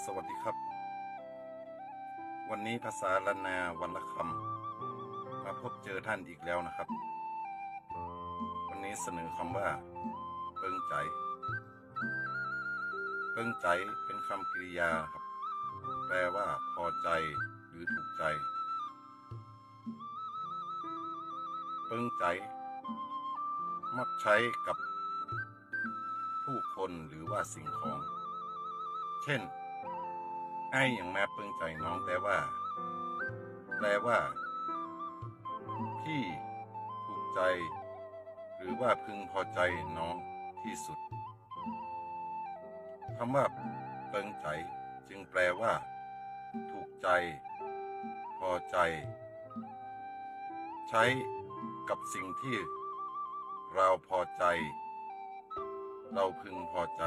สวัสดีครับ วันนี้ภาษาละนาวันละคำมาพบเจอท่านอีกแล้วนะครับ วันนี้เสนอคำว่า เปิงใจ เปิงใจเป็นคำกริยาครับ แปลว่า พอใจหรือถูกใจ เปิงใจ มักใช้กับผู้คนหรือว่าสิ่งของ เช่น ไอ้อย่างแม่เปิงใจน้องแปลว่า แปลว่า พี่ถูกใจ หรือว่าพึงพอใจน้องที่สุดคำว่าเปิงใจจึงแปลว่า ถูกใจ พอใจ ใช้กับสิ่งที่ เราพอใจ เราพึงพอใจ